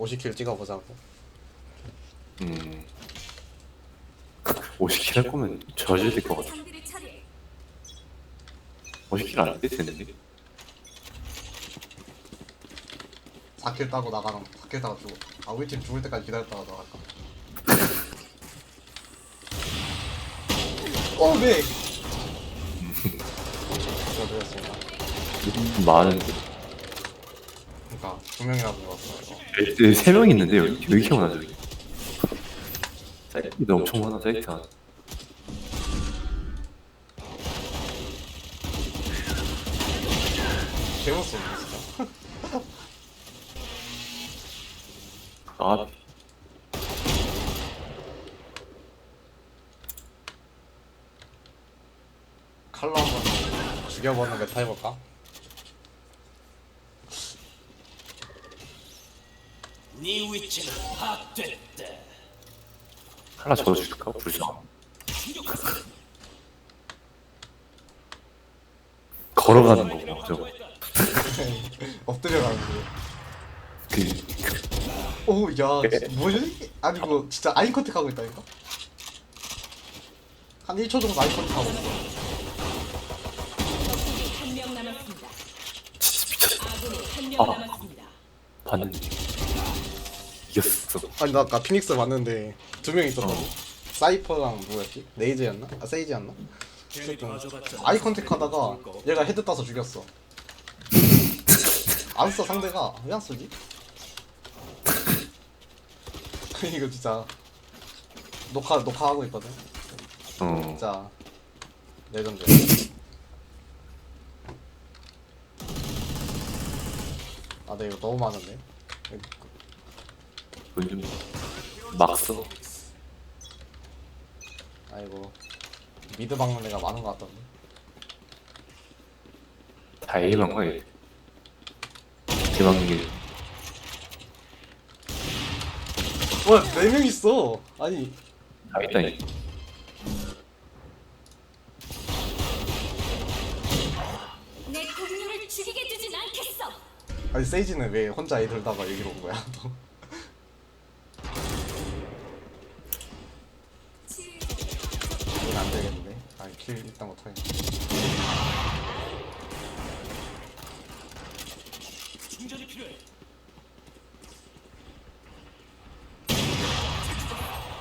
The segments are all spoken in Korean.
50킬 찍어보자고 음. 50킬 할 거면 저질 될것 같아. 상대를 처리해. 50킬 안돼 되는데? 4킬 따고 나가면 4킬 따가 죽어 아 우리 팀 죽을 때까지 기다렸다가 나갈까 어 네! 저도였습니다 많은데. 그니까 두 명이나 들어왔어 이거 네, 세명 있는데 여기 왜 이렇게 많아 저기? 사이트도 엄청 많아 사이트 안. 개못쓰네 진짜 아 칼로 한번 죽여보는 메타 해볼까? 네 위치는 파악됐다. 하나 저 줄까? 불쌍. 걸어가는 거고 저거. 엎드려 가는 거 그 오, 야, 뭐지? 아니, 이거 진짜 아이 컨택 하고 있다니까? 한 1초 정도 아이 컨택 하고 있어. 적군이 한 명 남았습니다. 아군이 한 명 아. 남았습니다. 봤는데 이겼어. 아니, 나 아까 피닉스 봤는데 두 명 있었거든. 사이퍼랑 누구였지? 네이즈였나? 아, 세이지였나? 아이 컨택 하다가 얘가 헤드 따서 죽였어. 안 써, 상대가. 왜 안 쓰지? 이거 진짜 녹화, 녹화하고 있거든. 어. 진짜 레전드. 아, 네 이거 너무 많은데. 요즘 막 써. 아이고 미드 박는 애가 많은 것 같던데. 다 A만 가야 돼. 대박인 게 와, 네명 있어. 아니, 다 있다니. 내 동료를 죽이게 두진 않겠어. 아니 세이지는 왜 혼자 애 들다가 여기로 온 거야? 킬 일단 못하겠네. 충전이 필요해.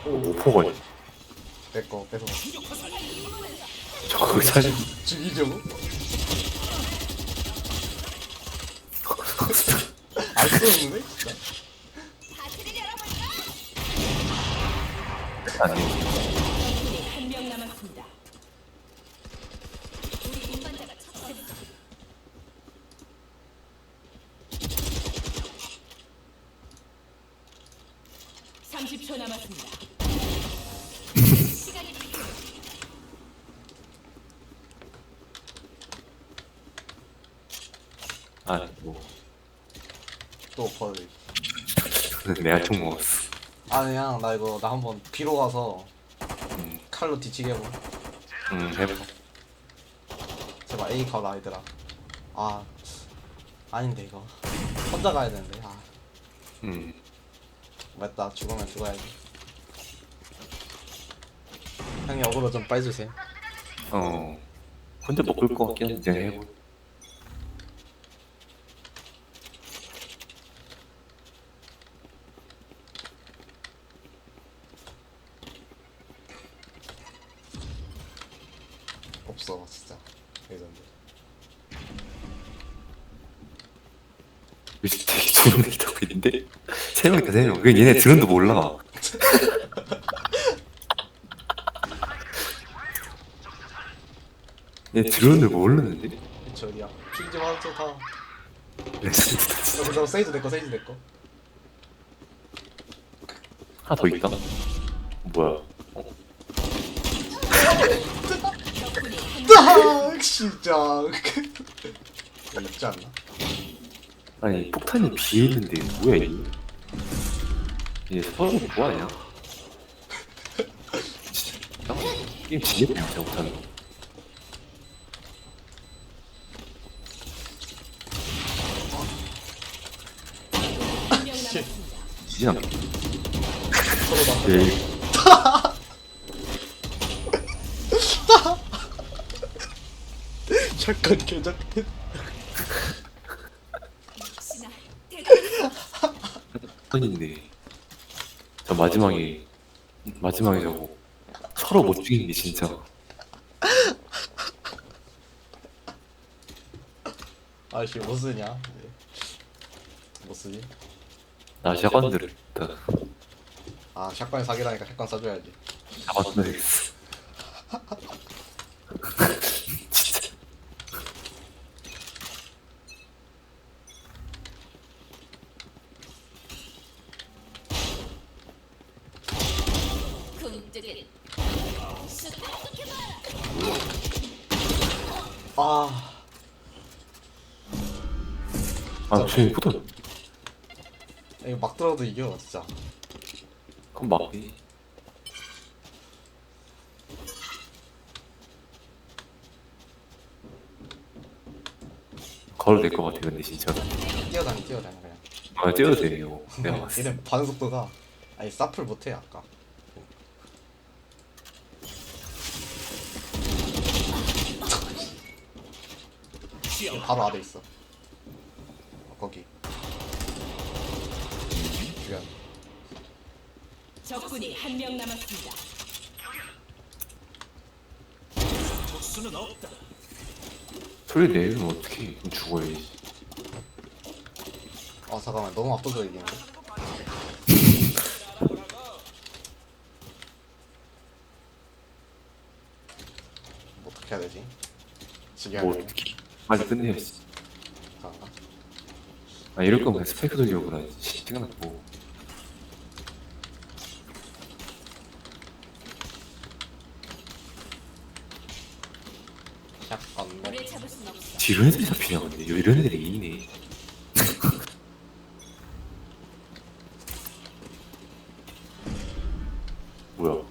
오포거니. 내거 뺏어. 저거 사실 죽이죠? 안 쓰는데 진짜. 아니. 적군이 한 명 남았습니다. 우리 운반자가 처치됐어. (30초) 남았습니다. 시간이. 아 뭐. 또 벌. 내가 총 먹었어. 아 그냥 나 이거 나 한번 비로 가서 음, 칼로 뒤치게 해보. 음 해봐. 제발 A 가라 얘들아. 아 아닌데 이거 혼자 가야 되는데. 아 음. 맞다 죽으면 죽어야지. 형이 어그로 좀 빠주세요. 어. 혼자 먹을 것 같긴 한데 해보. 없어 진짜 예전에. 요즘 되게 좋은 얘기 하고 있는데 세 명이다 세 명. 그 얘네 드론도 몰라. 얘 드론을 모르는데? 어디야? 죽이지 마 저 다. 레전드다 진짜. 저 그저 세이즈 내거 세이즈 내거. 하나 더 있다. 뭐야? 아 진짜. 있지 않나? 아니 폭탄이 비에 있는데 뭐야 이? 얘 서로 뭐하냐? 진짜. 게임 진짜 못하는 거. 서로 나 네. 잠깐 개작 역시나 대단. 턴인데 저 마지막에 마지막에 저거 서로 못 죽이는 게 진짜 아씨 뭐 쓰냐 네. 뭐 쓰지? 나 샷건들을 일단 아 샷건 사기라니까 샷건 사줘야지 잡았어야 되겠어 진짜 굶뜨기를. 습득해봐. 아. 아 쟤 포터 이거 막 들어도 이겨 진짜. 그럼 막이 걸어도 될 것 같아 근데 진짜. 뛰어다니 뛰어다니 그냥. 아 뛰어도 돼요. 내가 봤을 때 얘네 반응 속도가 아니 사플 못해 아까 바로 아래 있어 어, 거기 주연 적군이 한 명 남았습니다. 복수는 없다. 소리 내면 어떻게 죽어야지 아 잠깐만 너무 압도적 이기는데 뭐 어떻게 해야 되지? 지게 뭐 어떻게 빨리 끝내야지 잠깐만 아. 이럴 거면 그냥 스파이크 돌려고 나 시간 없고. 샷건 뭐 우리를 잡을 순 없어. 애들이 잡히냐 근데 이런 애들이 이기네. 뭐야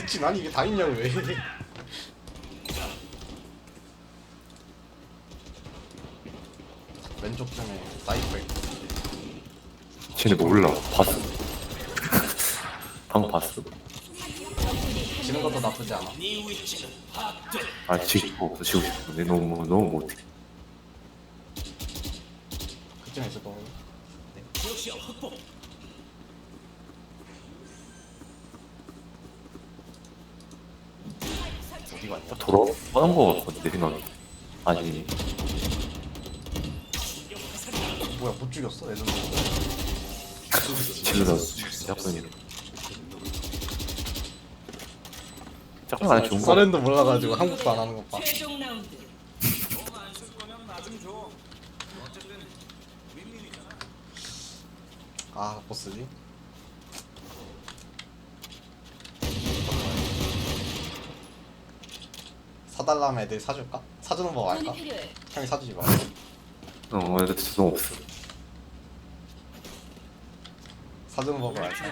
미친 아니 이게 다 있냐고 왜. 왼쪽 사이퍼 있고. 쟤네 몰라. 봤어. 방금 봤어. 지는 것도 나쁘지 않아. 아 지고 지고 싶어. 근데 너무 너무 못해 돌아 뻔한 거 같거든 내 생각에 아니. 뭐야 못 죽였어? 레전드 질러다 짝꿍이 짝꿍 안에 좋은 거. 서렌도 몰라가지고 한국도 안 하는 것 봐. 최종 라운드. 아 보스지 사달라면 애들 사줄까? 사주는 법 알까? 필요해. 형이 사주지 마어 근데 진짜 너무 없어 사주는 법을 알까?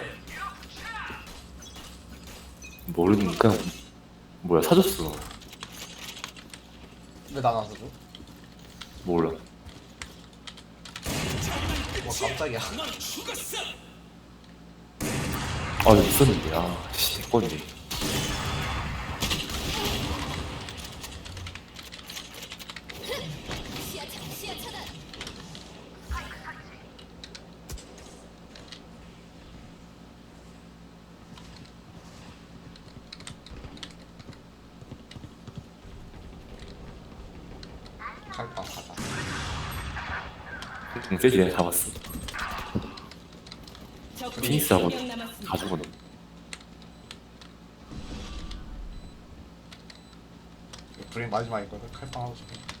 모르니까 뭐야 사줬어 왜 나안 사줘? 몰라 뭐 깜짝이야. 아 있었는데 아씨 내건데 시야 차, 시야 차단. 칼빵 가자 응 세지 내가 잡았어 남았습니다. 다 죽었네 브레인 마지막이거든 칼빵 하고 싶어.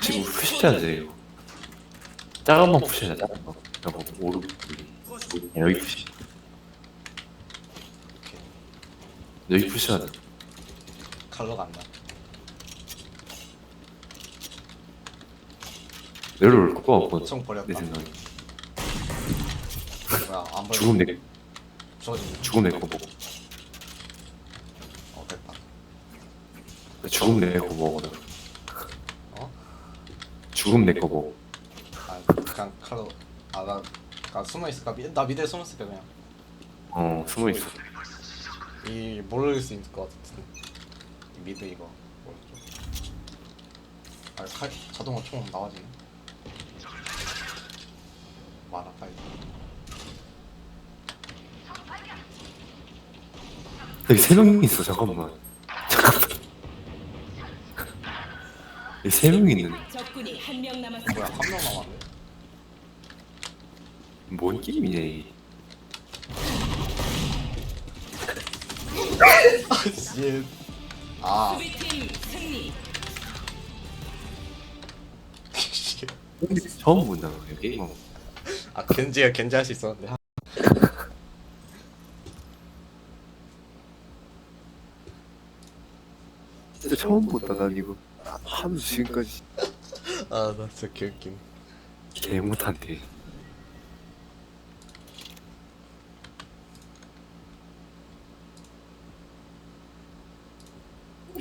지금 돼 이거 작은 번 푸시하자 작은 거 여보 오르 여기 푸시 여기 푸시하자 칼로가 안 나. 내려올 거 같고 총 버렸다. 내 생각에 뭐야 안. 죽음 내. 죽음 내거 보고 어 됐다. 죽음 내거 보거든 어? 죽음 내거 보고 아 그냥 칼로. 아나 나 숨어 있을까? 미, 나 미드에 숨어 있을까 그냥. 어 숨어 있어 이 모를 수 있을 것 같은. 이 미드 이거. 오른쪽. 아 칼, 자동으로 총 나와지네. 말아 빨리. 여기 세 명이 있어 잠깐만 잠깐만 여기 세 명이 있는데 적군이 한명 뭐야 남았습니다. 한명 남았네. 뭔 게임이냐 이게 씨. 아. 수비팀 승리. 씨. 처음 본다 게임 아 겐지가 겐지 할 수 있었는데. 진짜 처음 본다 난 이거 하루 지금까지 아나 진짜 개웃김. 개 못한데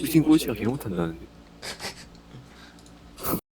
미친 꼴찌가 개 못한다는데